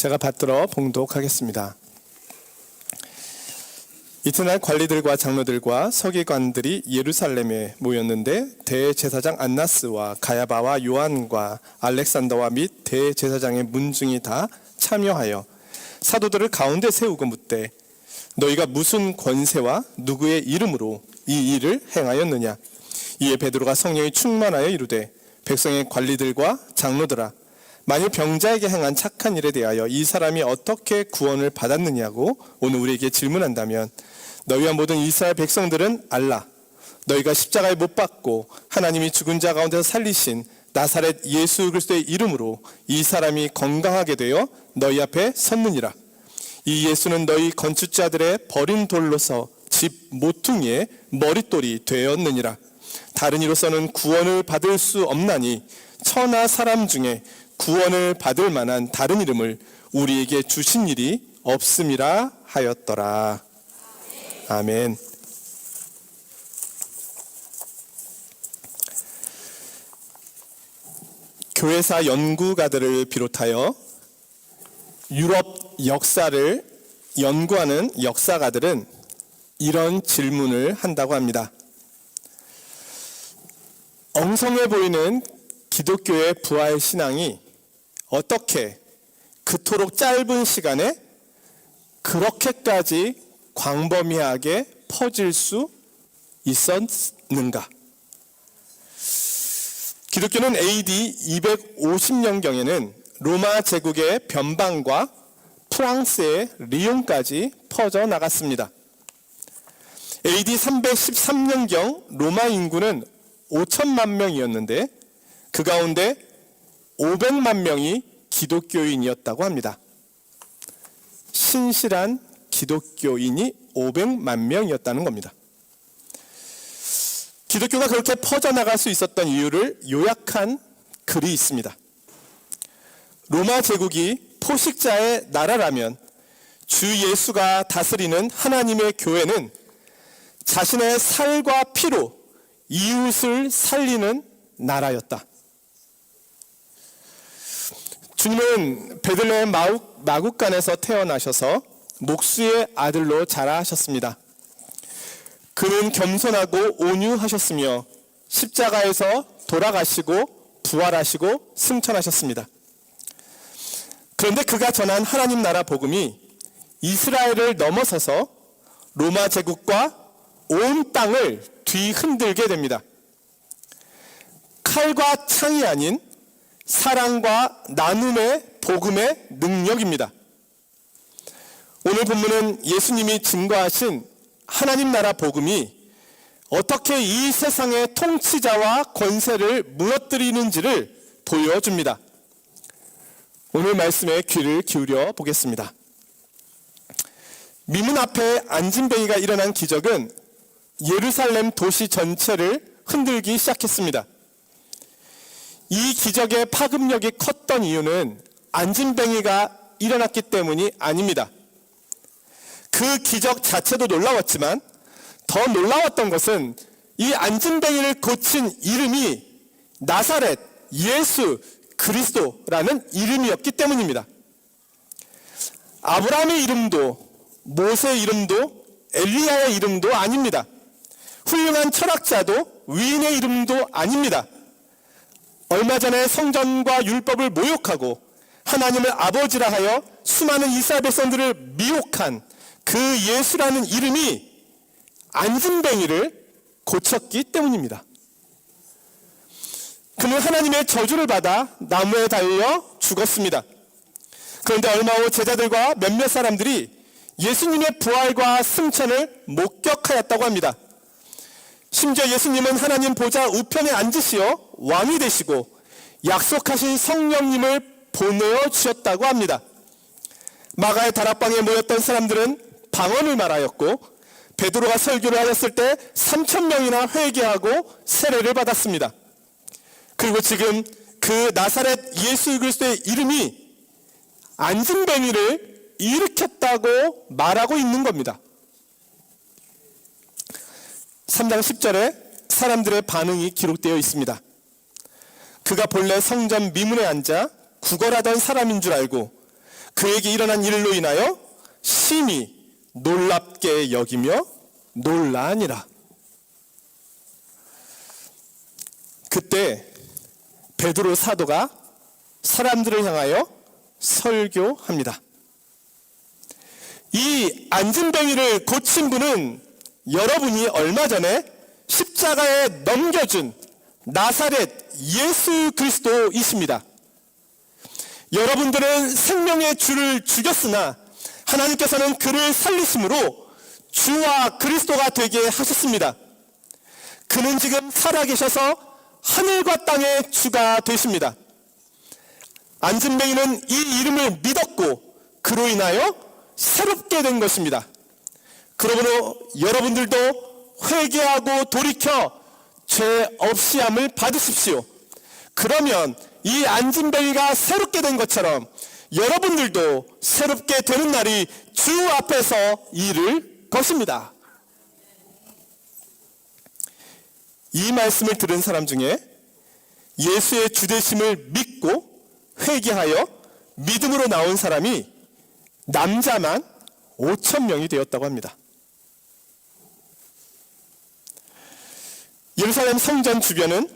제가 받들어 봉독하겠습니다. 이튿날 관리들과 장로들과 서기관들이 예루살렘에 모였는데 대제사장 안나스와 가야바와 요한과 알렉산더와 및 대제사장의 문중이 다 참여하여 사도들을 가운데 세우고 묻되 너희가 무슨 권세와 누구의 이름으로 이 일을 행하였느냐 이에 베드로가 성령이 충만하여 이르되 백성의 관리들과 장로들아 만일 병자에게 행한 착한 일에 대하여 이 사람이 어떻게 구원을 받았느냐고 오늘 우리에게 질문한다면 너희와 모든 이스라엘 백성들은 알라. 너희가 십자가에 못 박고 하나님이 죽은 자 가운데서 살리신 나사렛 예수 그리스도의 이름으로 이 사람이 건강하게 되어 너희 앞에 섰느니라. 이 예수는 너희 건축자들의 버린 돌로서 집 모퉁이의 머릿돌이 되었느니라. 다른 이로서는 구원을 받을 수 없나니 천하 사람 중에 구원을 받을 만한 다른 이름을 우리에게 주신 일이 없음이라 하였더라. 아멘. 교회사 연구가들을 비롯하여 유럽 역사를 연구하는 역사가들은 이런 질문을 한다고 합니다. 엉성해 보이는 기독교의 부활 신앙이 어떻게 그토록 짧은 시간에 그렇게까지 광범위하게 퍼질 수 있었는가? 기독교는 AD 250년경에는 로마 제국의 변방과 프랑스의 리옹까지 퍼져 나갔습니다. AD 313년경 로마 인구는 5천만 명이었는데 그 가운데 500만 명이 기독교인이었다고 합니다. 신실한 기독교인이 500만 명이었다는 겁니다. 기독교가 그렇게 퍼져나갈 수 있었던 이유를 요약한 글이 있습니다. 로마 제국이 포식자의 나라라면 주 예수가 다스리는 하나님의 교회는 자신의 살과 피로 이웃을 살리는 나라였다. 주님은 베들레헴 마국, 마국간에서 태어나셔서 목수의 아들로 자라하셨습니다. 그는 겸손하고 온유하셨으며 십자가에서 돌아가시고 부활하시고 승천하셨습니다. 그런데 그가 전한 하나님 나라 복음이 이스라엘을 넘어서서 로마 제국과 온 땅을 뒤흔들게 됩니다. 칼과 창이 아닌 사랑과 나눔의 복음의 능력입니다. 오늘 본문은 예수님이 증거하신 하나님 나라 복음이 어떻게 이 세상의 통치자와 권세를 무너뜨리는지를 보여줍니다. 오늘 말씀에 귀를 기울여 보겠습니다. 미문 앞에 안진뱅이가 일어난 기적은 예루살렘 도시 전체를 흔들기 시작했습니다. 이 기적의 파급력이 컸던 이유는 안진뱅이가 일어났기 때문이 아닙니다. 그 기적 자체도 놀라웠지만 더 놀라웠던 것은 이 안진뱅이를 고친 이름이 나사렛 예수 그리스도라는 이름이었기 때문입니다. 아브라함의 이름도 모세의 이름도 엘리야의 이름도 아닙니다. 훌륭한 철학자도 위인의 이름도 아닙니다. 얼마 전에 성전과 율법을 모욕하고 하나님을 아버지라 하여 수많은 이스라엘 백성들을 미혹한 그 예수라는 이름이 안진뱅이를 고쳤기 때문입니다. 그는 하나님의 저주를 받아 나무에 달려 죽었습니다. 그런데 얼마 후 제자들과 몇몇 사람들이 예수님의 부활과 승천을 목격하였다고 합니다. 심지어 예수님은 하나님 보좌 우편에 앉으시어 왕이 되시고 약속하신 성령님을 보내어 주셨다고 합니다. 마가의 다락방에 모였던 사람들은 방언을 말하였고 베드로가 설교를 하였을 때 3천 명이나 회개하고 세례를 받았습니다. 그리고 지금 그 나사렛 예수 그리스도의 이름이 안진뱅이를 일으켰다고 말하고 있는 겁니다. 3장 10절에 사람들의 반응이 기록되어 있습니다. 그가 본래 성전 미문에 앉아 구걸하던 사람인 줄 알고 그에게 일어난 일로 인하여 심히 놀랍게 여기며 놀라니라. 그때 베드로 사도가 사람들을 향하여 설교합니다. 이 안진뱅이를 고친 분은 여러분이 얼마 전에 십자가에 넘겨준 나사렛 예수 그리스도이십니다. 여러분들은 생명의 주를 죽였으나 하나님께서는 그를 살리심으로 주와 그리스도가 되게 하셨습니다. 그는 지금 살아계셔서 하늘과 땅의 주가 되십니다. 안진뱅이는 이 이름을 믿었고 그로 인하여 새롭게 된 것입니다. 그러므로 여러분들도 회개하고 돌이켜 죄 없이함을 받으십시오. 그러면 이 안진뱅이가 새롭게 된 것처럼 여러분들도 새롭게 되는 날이 주 앞에서 이를 것입니다. 이 말씀을 들은 사람 중에 예수의 주되심을 믿고 회개하여 믿음으로 나온 사람이 남자만 5천 명이 되었다고 합니다. 예루살렘 성전 주변은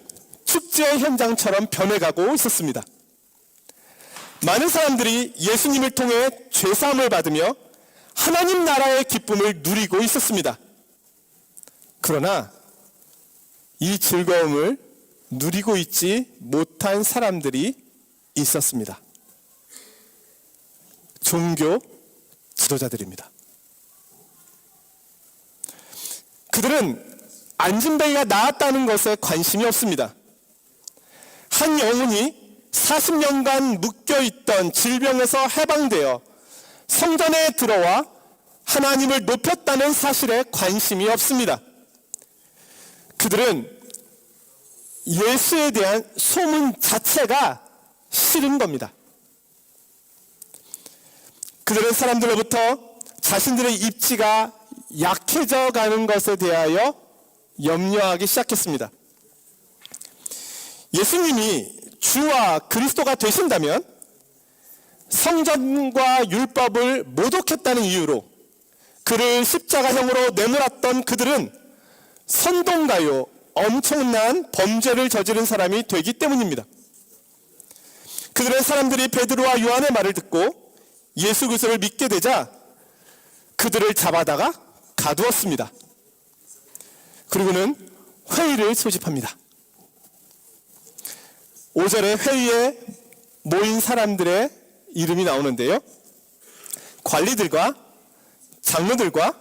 축제 현장처럼 변해가고 있었습니다. 많은 사람들이 예수님을 통해 죄사함을 받으며 하나님 나라의 기쁨을 누리고 있었습니다. 그러나 이 즐거움을 누리고 있지 못한 사람들이 있었습니다. 종교 지도자들입니다. 그들은 안진뱅이가 나았다는 것에 관심이 없습니다. 한 영혼이 40년간 묶여있던 질병에서 해방되어 성전에 들어와 하나님을 높였다는 사실에 관심이 없습니다. 그들은 예수에 대한 소문 자체가 싫은 겁니다. 그들은 사람들로부터 자신들의 입지가 약해져 가는 것에 대하여 염려하기 시작했습니다. 예수님이 주와 그리스도가 되신다면 성전과 율법을 모독했다는 이유로 그를 십자가형으로 내몰았던 그들은 선동가요 엄청난 범죄를 저지른 사람이 되기 때문입니다. 그들은 사람들이 베드로와 요한의 말을 듣고 예수 그리스도를 믿게 되자 그들을 잡아다가 가두었습니다. 그리고는 회의를 소집합니다. 5절에 회의에 모인 사람들의 이름이 나오는데요. 관리들과 장로들과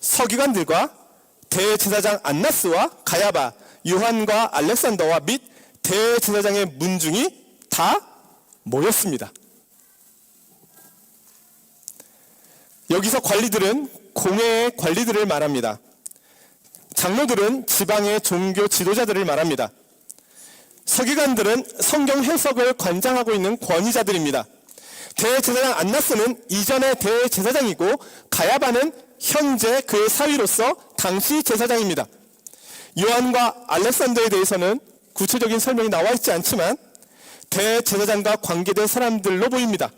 서기관들과 대제사장 안나스와 가야바, 요한과 알렉산더와 및 대제사장의 문중이 다 모였습니다. 여기서 관리들은 공회의 관리들을 말합니다. 장로들은 지방의 종교 지도자들을 말합니다. 서기관들은 성경 해석을 관장하고 있는 권위자들입니다. 대제사장 안나스는 이전의 대제사장이고 가야바는 현재 그의 사위로서 당시 제사장입니다. 요한과 알렉산더에 대해서는 구체적인 설명이 나와 있지 않지만 대제사장과 관계된 사람들로 보입니다.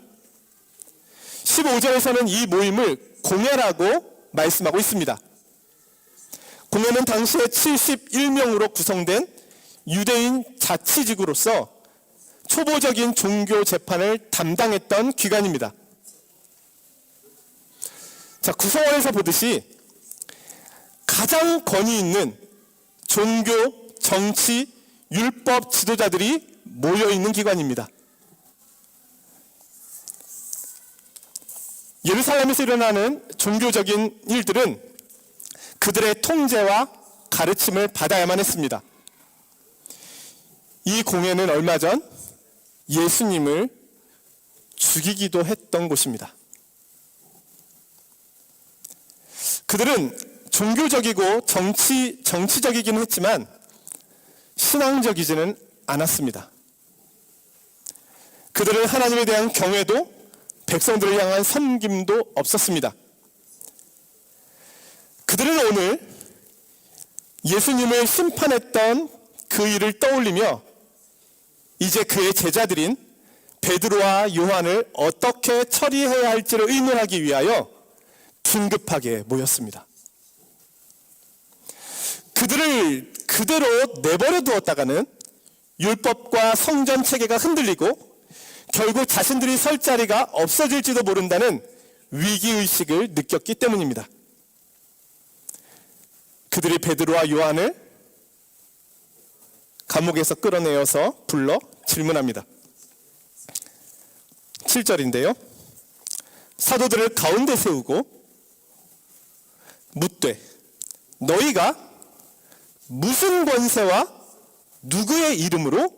15절에서는 이 모임을 공회라고 말씀하고 있습니다. 공회는 당시에 71명으로 구성된 유대인 자치직으로서 초보적인 종교 재판을 담당했던 기관입니다. 자, 구성원에서 보듯이 가장 권위 있는 종교, 정치, 율법 지도자들이 모여 있는 기관입니다. 예루살렘에서 일어나는 종교적인 일들은 그들의 통제와 가르침을 받아야만 했습니다. 이 공회는 얼마 전 예수님을 죽이기도 했던 곳입니다. 그들은 종교적이고 정치, 정치적이기는 했지만 신앙적이지는 않았습니다. 그들은 하나님에 대한 경외도 백성들을 향한 섬김도 없었습니다. 그들은 오늘 예수님을 심판했던 그 일을 떠올리며 이제 그의 제자들인 베드로와 요한을 어떻게 처리해야 할지를 의논하기 위하여 긴급하게 모였습니다. 그들을 그대로 내버려 두었다가는 율법과 성전 체계가 흔들리고 결국 자신들이 설 자리가 없어질지도 모른다는 위기의식을 느꼈기 때문입니다. 그들이 베드로와 요한을 감옥에서 끌어내어서 불러 질문합니다. 7절인데요. 사도들을 가운데 세우고 묻되 너희가 무슨 권세와 누구의 이름으로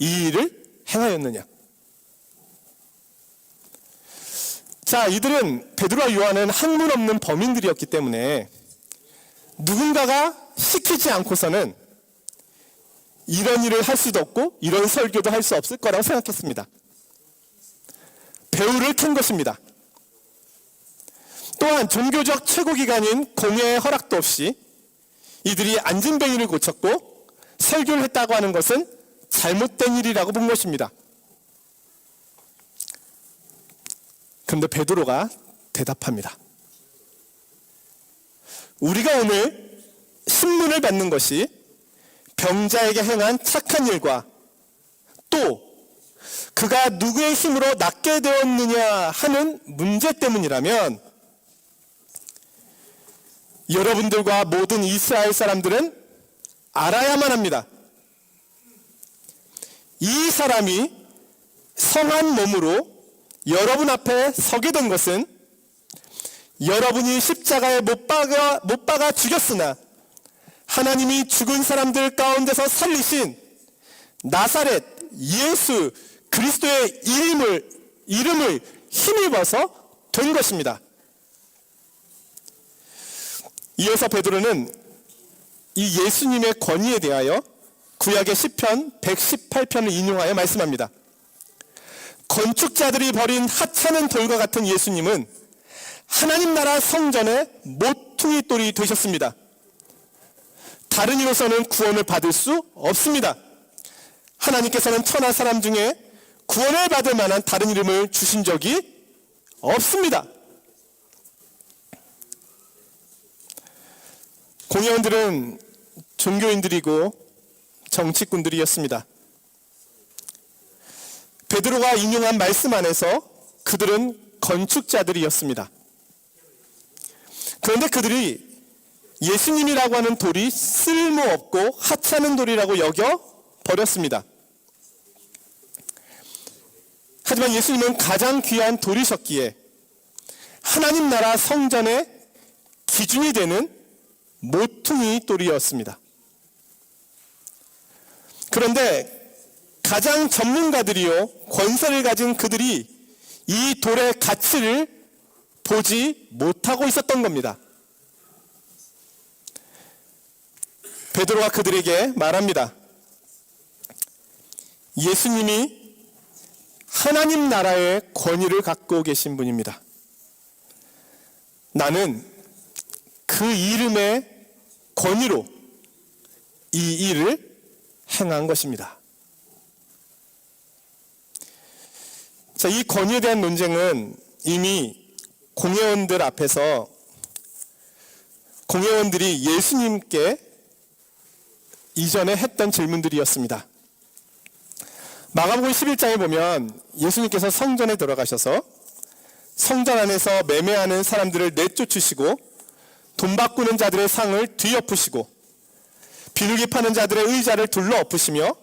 이 일을 행하였느냐? 자, 이들은 베드로와 요한은 학문 없는 범인들이었기 때문에 누군가가 시키지 않고서는 이런 일을 할 수도 없고 이런 설교도 할 수 없을 거라고 생각했습니다. 배우를 캔 것입니다. 또한 종교적 최고기관인 공회의 허락도 없이 이들이 안진뱅이를 고쳤고 설교를 했다고 하는 것은 잘못된 일이라고 본 것입니다. 그런데 베드로가 대답합니다. 우리가 오늘 신문을 받는 것이 병자에게 행한 착한 일과 또 그가 누구의 힘으로 낫게 되었느냐 하는 문제 때문이라면 여러분들과 모든 이스라엘 사람들은 알아야만 합니다. 이 사람이 성한 몸으로 여러분 앞에 서게 된 것은 여러분이 십자가에 못 박아, 못 박아 죽였으나 하나님이 죽은 사람들 가운데서 살리신 나사렛 예수 그리스도의 이름을 이름을 힘입어서 된 것입니다. 이어서 베드로는 이 예수님의 권위에 대하여 구약의 시편 118편을 인용하여 말씀합니다. 건축자들이 버린 하찮은 돌과 같은 예수님은 하나님 나라 성전의 모퉁이 돌이 되셨습니다. 다른 이로서는 구원을 받을 수 없습니다. 하나님께서는 천하 사람 중에 구원을 받을 만한 다른 이름을 주신 적이 없습니다. 공회원들은 종교인들이고 정치꾼들이었습니다. 베드로가 인용한 말씀 안에서 그들은 건축자들이었습니다. 그런데 그들이 예수님이라고 하는 돌이 쓸모없고 하찮은 돌이라고 여겨 버렸습니다. 하지만 예수님은 가장 귀한 돌이셨기에 하나님 나라 성전의 기준이 되는 모퉁이 돌이었습니다. 그런데 가장 전문가들이요, 권세를 가진 그들이 이 돌의 가치를 보지 못하고 있었던 겁니다. 베드로가 그들에게 말합니다. 예수님이 하나님 나라의 권위를 갖고 계신 분입니다. 나는 그 이름의 권위로 이 일을 행한 것입니다. 자, 이 권위에 대한 논쟁은 이미 공회원들 앞에서 공회원들이 예수님께 이전에 했던 질문들이었습니다. 마가복음 11장에 보면 예수님께서 성전에 들어가셔서 성전 안에서 매매하는 사람들을 내쫓으시고 돈 바꾸는 자들의 상을 뒤엎으시고 비둘기 파는 자들의 의자를 둘러 엎으시며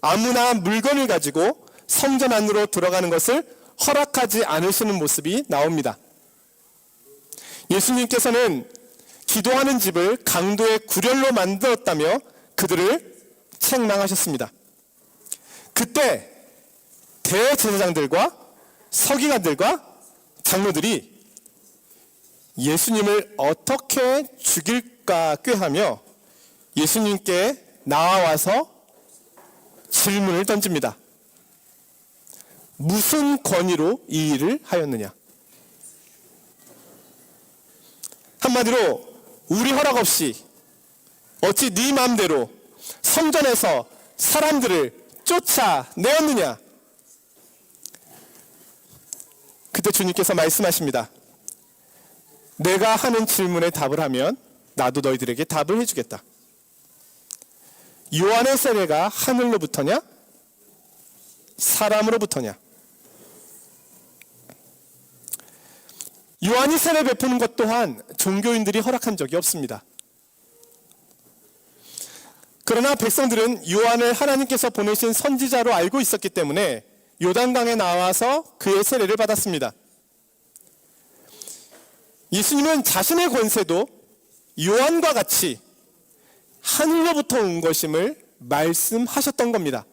아무나 물건을 가지고 성전 안으로 들어가는 것을 허락하지 않으시는 모습이 나옵니다. 예수님께서는 기도하는 집을 강도의 구렬로 만들었다며 그들을 책망하셨습니다. 그때 대제사장들과 서기관들과 장로들이 예수님을 어떻게 죽일까 꾀하며 예수님께 나와서 질문을 던집니다. 무슨 권위로 이 일을 하였느냐? 한마디로 우리 허락 없이 어찌 네 마음대로 성전에서 사람들을 쫓아내었느냐? 그때 주님께서 말씀하십니다. 내가 하는 질문에 답을 하면 나도 너희들에게 답을 해주겠다. 요한의 세례가 하늘로부터냐? 사람으로부터냐? 요한이 세례 베푸는 것 또한 종교인들이 허락한 적이 없습니다. 그러나 백성들은 요한을 하나님께서 보내신 선지자로 알고 있었기 때문에 요단강에 나와서 그의 세례를 받았습니다. 예수님은 자신의 권세도 요한과 같이 하늘로부터 온 것임을 말씀하셨던 겁니다.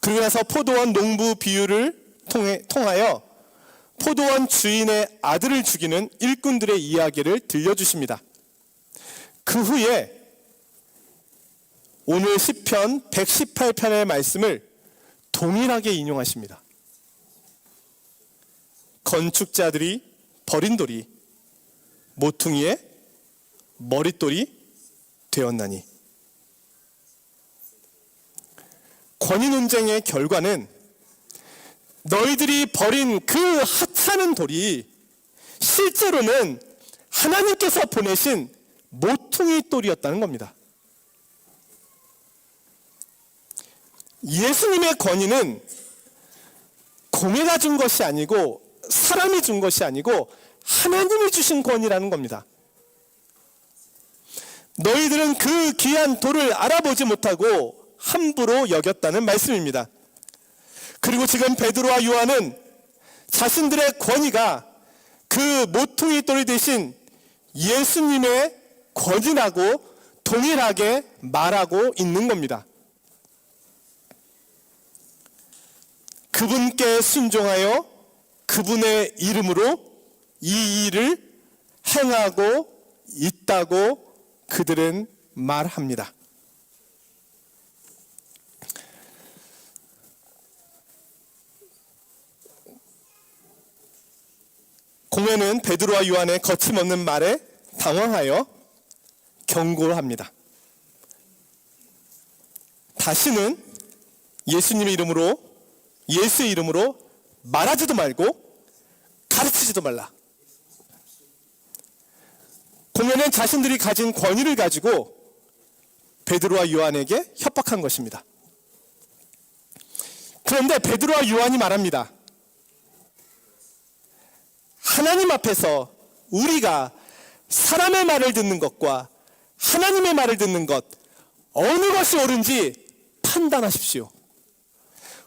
그러고 나서 포도원 농부 비유를 통해, 통하여 포도원 주인의 아들을 죽이는 일꾼들의 이야기를 들려주십니다. 그 후에 오늘 시편 118편의 말씀을 동일하게 인용하십니다. 건축자들이 버린 돌이 모퉁이의 머릿돌이 되었나니 권위 논쟁의 결과는 너희들이 버린 그 하찮은 돌이 실제로는 하나님께서 보내신 모퉁이 돌이었다는 겁니다. 예수님의 권위는 공예가 준 것이 아니고 사람이 준 것이 아니고 하나님이 주신 권위라는 겁니다. 너희들은 그 귀한 돌을 알아보지 못하고 함부로 여겼다는 말씀입니다. 그리고 지금 베드로와 요한은 자신들의 권위가 그 모퉁이 돌이 대신 예수님의 권위라고 동일하게 말하고 있는 겁니다. 그분께 순종하여 그분의 이름으로 이 일을 행하고 있다고 그들은 말합니다. 공회는 베드로와 요한의 거침없는 말에 당황하여 경고를 합니다. 다시는 예수님의 이름으로 예수의 이름으로 말하지도 말고 가르치지도 말라. 공회는 자신들이 가진 권위를 가지고 베드로와 요한에게 협박한 것입니다. 그런데 베드로와 요한이 말합니다. 하나님 앞에서 우리가 사람의 말을 듣는 것과 하나님의 말을 듣는 것 어느 것이 옳은지 판단하십시오.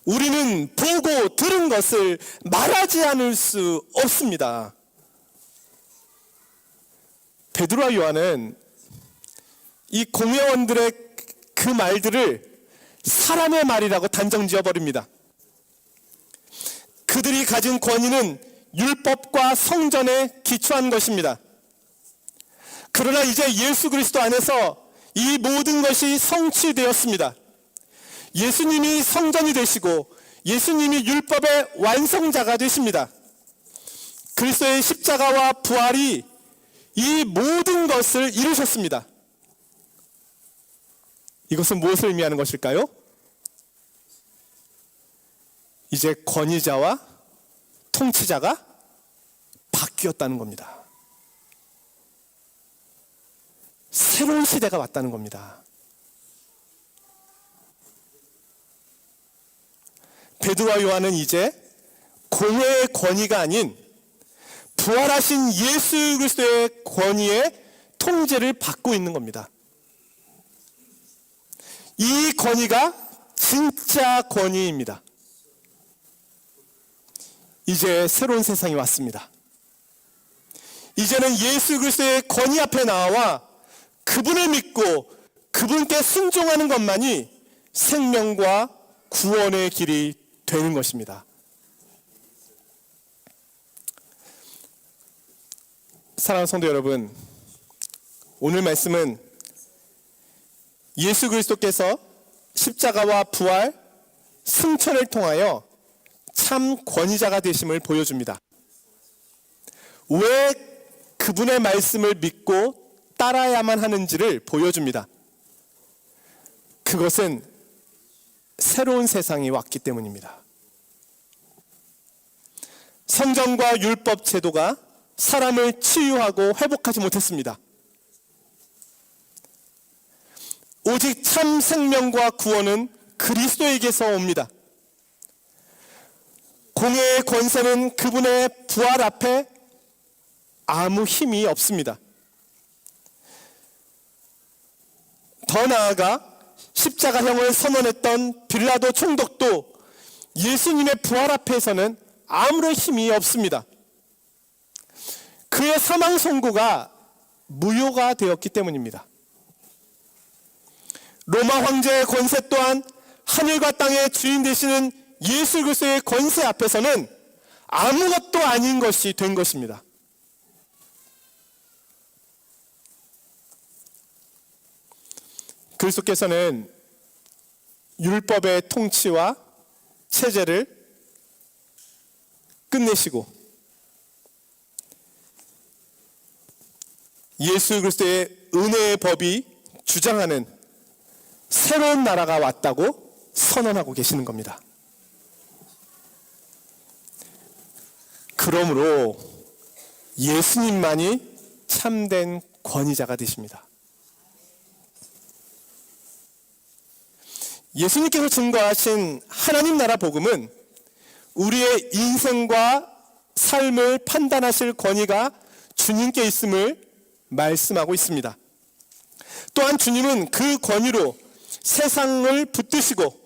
우리는 보고 들은 것을 말하지 않을 수 없습니다. 베드로와 요한은 이 공회원들의 그 말들을 사람의 말이라고 단정 지어 버립니다. 그들이 가진 권위는 율법과 성전에 기초한 것입니다. 그러나 이제 예수 그리스도 안에서 이 모든 것이 성취되었습니다. 예수님이 성전이 되시고 예수님이 율법의 완성자가 되십니다. 그리스도의 십자가와 부활이 이 모든 것을 이루셨습니다. 이것은 무엇을 의미하는 것일까요? 이제 권위자와 통치자가 바뀌었다는 겁니다. 새로운 시대가 왔다는 겁니다. 베드로와 요한은 이제 공회의 권위가 아닌 부활하신 예수 그리스도의 권위의 통제를 받고 있는 겁니다. 이 권위가 진짜 권위입니다. 이제 새로운 세상이 왔습니다. 이제는 예수 그리스도의 권위 앞에 나와 그분을 믿고 그분께 순종하는 것만이 생명과 구원의 길이 되는 것입니다. 사랑하는 성도 여러분, 오늘 말씀은 예수 그리스도께서 십자가와 부활, 승천을 통하여 참 권위자가 되심을 보여줍니다. 왜 그분의 말씀을 믿고 따라야만 하는지를 보여줍니다. 그것은 새로운 세상이 왔기 때문입니다. 성전과 율법 제도가 사람을 치유하고 회복하지 못했습니다. 오직 참 생명과 구원은 그리스도에게서 옵니다. 공예의 권세는 그분의 부활 앞에 아무 힘이 없습니다. 더 나아가 십자가형을 선언했던 빌라도 총독도 예수님의 부활 앞에서는 아무런 힘이 없습니다. 그의 사망 선고가 무효가 되었기 때문입니다. 로마 황제의 권세 또한 하늘과 땅의 주인 되시는 예수 그리스도의 권세 앞에서는 아무것도 아닌 것이 된 것입니다. 그리스도께서는 율법의 통치와 체제를 끝내시고 예수 그리스도의 은혜의 법이 주장하는 새로운 나라가 왔다고 선언하고 계시는 겁니다. 그러므로 예수님만이 참된 권위자가 되십니다. 예수님께서 증거하신 하나님 나라 복음은 우리의 인생과 삶을 판단하실 권위가 주님께 있음을 말씀하고 있습니다. 또한 주님은 그 권위로 세상을 붙드시고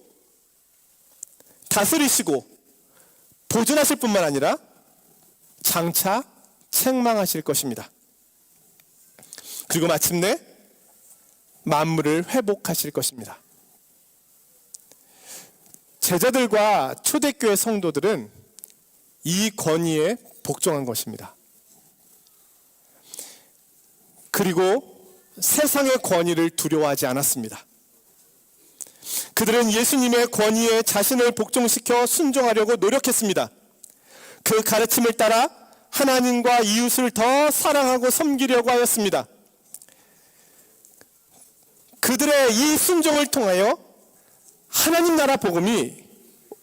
다스리시고 보존하실 뿐만 아니라 장차 책망하실 것입니다. 그리고 마침내 만물을 회복하실 것입니다. 제자들과 초대교회 성도들은 이 권위에 복종한 것입니다. 그리고 세상의 권위를 두려워하지 않았습니다. 그들은 예수님의 권위에 자신을 복종시켜 순종하려고 노력했습니다. 그 가르침을 따라 하나님과 이웃을 더 사랑하고 섬기려고 하였습니다. 그들의 이 순종을 통하여 하나님 나라 복음이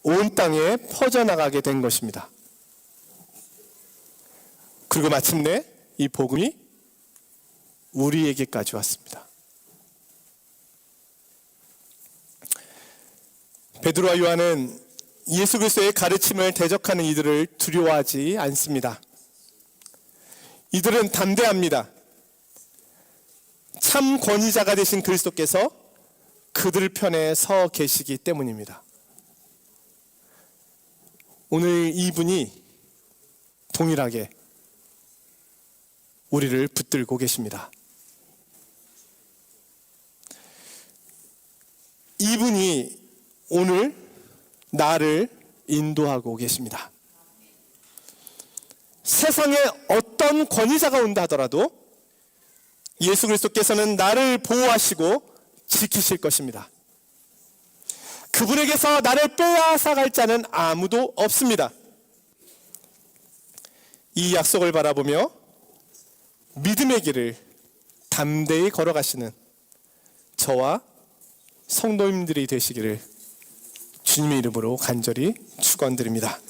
온 땅에 퍼져나가게 된 것입니다. 그리고 마침내 이 복음이 우리에게까지 왔습니다. 베드로와 요한은 예수 그리스도의 가르침을 대적하는 이들을 두려워하지 않습니다. 이들은 담대합니다. 참 권위자가 되신 그리스도께서 그들 편에 서 계시기 때문입니다. 오늘 이분이 동일하게 우리를 붙들고 계십니다. 이분이 오늘 나를 인도하고 계십니다. 세상에 어떤 권위자가 온다 하더라도 예수 그리스도께서는 나를 보호하시고 지키실 것입니다. 그분에게서 나를 빼앗아갈 자는 아무도 없습니다. 이 약속을 바라보며 믿음의 길을 담대히 걸어가시는 저와 성도님들이 되시기를 주님의 이름으로 간절히 축원드립니다.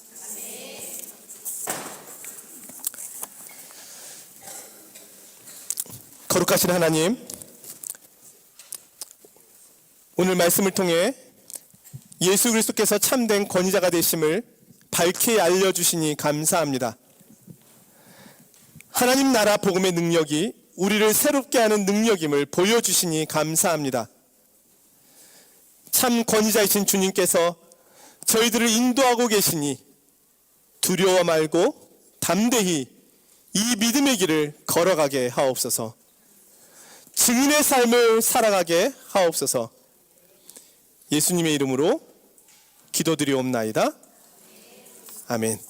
거룩하신 하나님, 오늘 말씀을 통해 예수 그리스도께서 참된 권위자가 되심을 밝히 알려주시니 감사합니다. 하나님 나라 복음의 능력이 우리를 새롭게 하는 능력임을 보여주시니 감사합니다. 참 권위자이신 주님께서 저희들을 인도하고 계시니 두려워 말고 담대히 이 믿음의 길을 걸어가게 하옵소서. 증인의 삶을 살아가게 하옵소서. 예수님의 이름으로 기도드리옵나이다. 아멘.